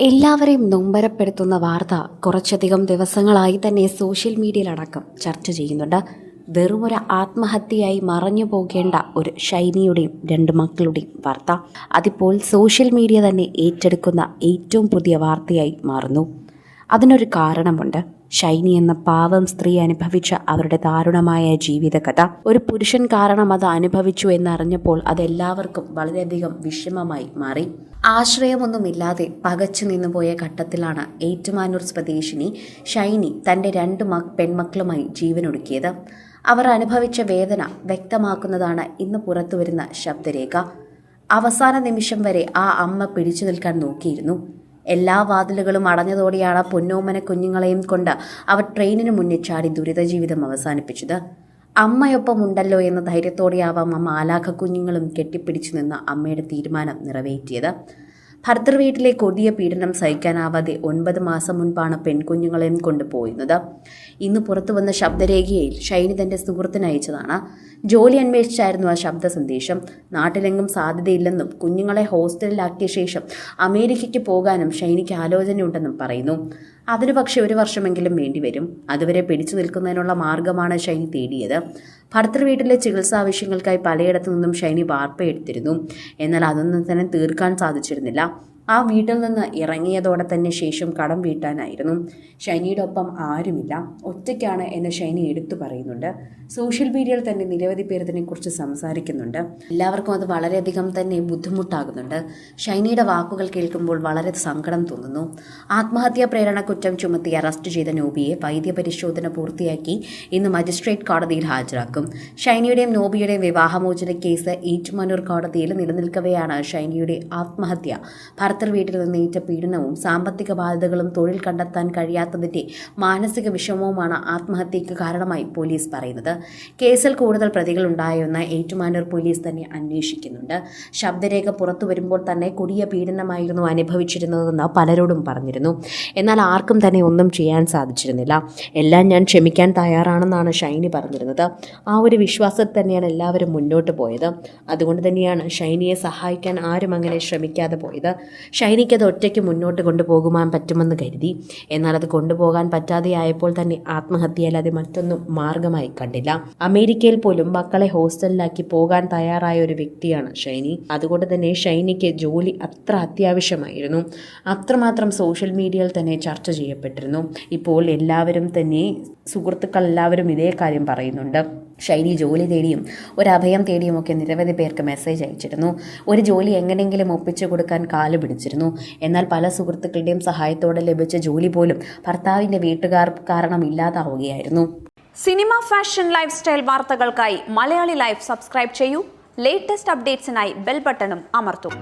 എല്ലാവരെയും നൊമ്പരപ്പെടുത്തുന്ന വാർത്ത കുറച്ചധികം ദിവസങ്ങളായി തന്നെ സോഷ്യൽ മീഡിയയിലടക്കം ചർച്ച ചെയ്യുന്നുണ്ട്. വെറുമൊരു ആത്മഹത്യയായി മറഞ്ഞു പോകേണ്ട ഒരു ഷൈനിയുടെയും രണ്ട് മക്കളുടെയും വാർത്ത. അതിപ്പോൾ സോഷ്യൽ മീഡിയ തന്നെ ഏറ്റെടുക്കുന്ന ഏറ്റവും പുതിയ വാർത്തയായി മാറുന്നു. അതിനൊരു കാരണമുണ്ട്. ഷൈനി എന്ന പാവം സ്ത്രീ അനുഭവിച്ച അവരുടെ ദാരുണമായ ജീവിതകഥ. ഒരു പുരുഷൻ കാരണം അത് അനുഭവിച്ചു എന്നറിഞ്ഞപ്പോൾ അതെല്ലാവർക്കും വളരെയധികം വിഷമമായി മാറി. ആശ്രയമൊന്നുമില്ലാതെ പകച്ചു നിന്നുപോയ ഘട്ടത്തിലാണ് ഏറ്റുമാനൂർ സ്വദേശിനി ഷൈനി തന്റെ രണ്ട് മക് പെൺമക്കളുമായി ജീവനൊടുക്കിയത്. അവർ അനുഭവിച്ച വേദന വ്യക്തമാക്കുന്നതാണ് ഇന്ന് പുറത്തുവരുന്ന ശബ്ദരേഖ. അവസാന നിമിഷം വരെ ആ അമ്മ പിടിച്ചു നിൽക്കാൻ നോക്കിയിരുന്നു. എല്ലാ വാതിലുകളും അടഞ്ഞതോടെയാണ് പൊന്നോമന കുഞ്ഞുങ്ങളെയും കൊണ്ട് അവർ ട്രെയിനിന് മുന്നിൽ ചാടി ദുരിത ജീവിതം അവസാനിപ്പിച്ചത്. അമ്മയൊപ്പം ഉണ്ടല്ലോ എന്ന ധൈര്യത്തോടെയാവാം അമ്മ ആലാഖ കുഞ്ഞുങ്ങളും കെട്ടിപ്പിടിച്ചു നിന്ന് അമ്മയുടെ തീരുമാനം നിറവേറ്റിയത്. ഭർത്തൃ വീട്ടിലെ കൊടിയ പീഡനം സഹിക്കാനാവാതെ ഒൻപത് മാസം മുൻപാണ് പെൺകുഞ്ഞുങ്ങളെയും കൊണ്ടുപോയിരുന്നത്. ഇന്ന് പുറത്തു വന്ന ശബ്ദരേഖയിൽ ഷൈനി തന്റെ സുഹൃത്തിന് അയച്ചതാണ്. ജോലി അന്വേഷിച്ചായിരുന്നു ആ ശബ്ദ സന്ദേശം. നാട്ടിലെങ്ങും സാധ്യതയില്ലെന്നും കുഞ്ഞുങ്ങളെ ഹോസ്റ്റലിലാക്കിയ ശേഷം അമേരിക്കയ്ക്ക് പോകാനും ഷൈനിക്ക് ആലോചനയുണ്ടെന്നും പറയുന്നു. അതിനു പക്ഷേ ഒരു വർഷമെങ്കിലും വേണ്ടിവരും അതുവരെ പിടിച്ചു നിൽക്കുന്നതിനുള്ള മാർഗമാണ് ഷൈനി തേടിയത്. ഭർത്തൃ വീട്ടിലെ ചികിത്സാ ആവശ്യങ്ങൾക്കായി പലയിടത്തു നിന്നും ഷൈനി വാർപ്പയെടുത്തിരുന്നു. എന്നാൽ അതൊന്നും തന്നെ തീർക്കാൻ സാധിച്ചിരുന്നില്ല. ആ വീട്ടിൽ നിന്ന് ഇറങ്ങിയതോടെ തന്നെ ശേഷം കടം വീട്ടാനായിരുന്നു. ഷൈനിയുടെ ഒപ്പം ആരുമില്ല. ഒറ്റയ്ക്കാണ് എന്ന് ഷൈനി എടുത്തു പറയുന്നുണ്ട്. സോഷ്യൽ മീഡിയയിൽ തന്നെ നിരവധി പേർ ഇതിനെക്കുറിച്ച് സംസാരിക്കുന്നുണ്ട്. എല്ലാവർക്കും അത് വളരെയധികം തന്നെ ബുദ്ധിമുട്ടാകുന്നുണ്ട്. ഷൈനിയുടെ വാക്കുകൾ കേൾക്കുമ്പോൾ വളരെ സങ്കടം തോന്നുന്നു. ആത്മഹത്യാ പ്രേരണ കുറ്റം ചുമത്തി അറസ്റ്റ് ചെയ്ത നോബിയെ വൈദ്യപരിശോധന പൂർത്തിയാക്കി ഇന്ന് മജിസ്ട്രേറ്റ് കോടതിയിൽ ഹാജരാക്കും. ഷൈനിയുടെയും നോബിയുടെയും വിവാഹമോചന കേസ് ഏറ്റുമാനൂർ കോടതിയിൽ നിലനിൽക്കവെയാണ് ഷൈനിയുടെ ആത്മഹത്യ. ഭർത്തൃ വീട്ടിൽ നിന്നേറ്റ പീഡനവും സാമ്പത്തിക ബാധ്യതകളും തൊഴിൽ കണ്ടെത്താൻ കഴിയാത്തതിന്റെ മാനസിക വിഷമവുമാണ് ആത്മഹത്യയ്ക്ക് കാരണമായി പോലീസ് പറയുന്നത്. കേസിൽ കൂടുതൽ പ്രതികൾ ഉണ്ടായെന്ന് ഏറ്റുമാനൂർ പോലീസ് തന്നെ അന്വേഷിക്കുന്നുണ്ട്. ശബ്ദരേഖ പുറത്തു വരുമ്പോൾ തന്നെ കൊടിയ പീഡനമായിരുന്നു അനുഭവിച്ചിരുന്നതെന്ന് പലരോടും പറഞ്ഞിരുന്നു. എന്നാൽ ആർക്കും തന്നെ ഒന്നും ചെയ്യാൻ സാധിച്ചിരുന്നില്ല. എല്ലാം ഞാൻ ക്ഷമിക്കാൻ തയ്യാറാണെന്നാണ് ഷൈനി പറഞ്ഞിരുന്നത്. ആ ഒരു വിശ്വാസത്തിൽ തന്നെയാണ് എല്ലാവരും മുന്നോട്ട് പോയത്. അതുകൊണ്ട് തന്നെയാണ് ഷൈനിയെ സഹായിക്കാൻ ആരും അങ്ങനെ ശ്രമിക്കാതെ പോയത്. ഷൈനിക്ക് അത് ഒറ്റയ്ക്ക് മുന്നോട്ട് കൊണ്ടുപോകുവാൻ പറ്റുമെന്ന് കരുതി. എന്നാൽ അത് കൊണ്ടുപോകാൻ പറ്റാതെയായപ്പോൾ തന്നെ ആത്മഹത്യയല്ലാതെ മറ്റൊന്നും മാർഗമായി കണ്ടില്ല. അമേരിക്കയിൽ പോലും മക്കളെ ഹോസ്റ്റലിലാക്കി പോകാൻ തയ്യാറായ ഒരു വ്യക്തിയാണ് ഷൈനി. അതുകൊണ്ട് തന്നെ ഷൈനിക്ക് ജോലി അത്ര അത്യാവശ്യമായിരുന്നു. അത്രമാത്രം സോഷ്യൽ മീഡിയയിൽ തന്നെ ചർച്ച ചെയ്യപ്പെട്ടിരുന്നു. ഇപ്പോൾ എല്ലാവരും തന്നെ സുഹൃത്തുക്കൾ എല്ലാവരും ഇതേ കാര്യം പറയുന്നുണ്ട്. ഷൈനി ജോലി തേടിയും ഒരു അഭയം തേടിയും ഒക്കെ നിരവധി പേർക്ക് മെസ്സേജ് അയച്ചിരുന്നു. ഒരു ജോലി എങ്ങനെയെങ്കിലും ഒപ്പിച്ചു കൊടുക്കാൻ കാൽ പിടിച്ചിരുന്നു. എന്നാൽ പല സുഹൃത്തുക്കളുടെയും സഹായത്തോടെ ലഭിച്ച ജോലി പോലും ഭർത്താവിന്റെ വീട്ടുകാർ കാരണം ഇല്ലാതാവുകയായിരുന്നു. സിനിമ ഫാഷൻ ലൈഫ് സ്റ്റൈൽ വാർത്തകൾക്കായി മലയാളി ലൈഫ് സബ്സ്ക്രൈബ് ചെയ്യൂ. ലേറ്റസ്റ്റ് അപ്ഡേറ്റ്സിനായി ബെൽ ബട്ടണും അമർത്തും.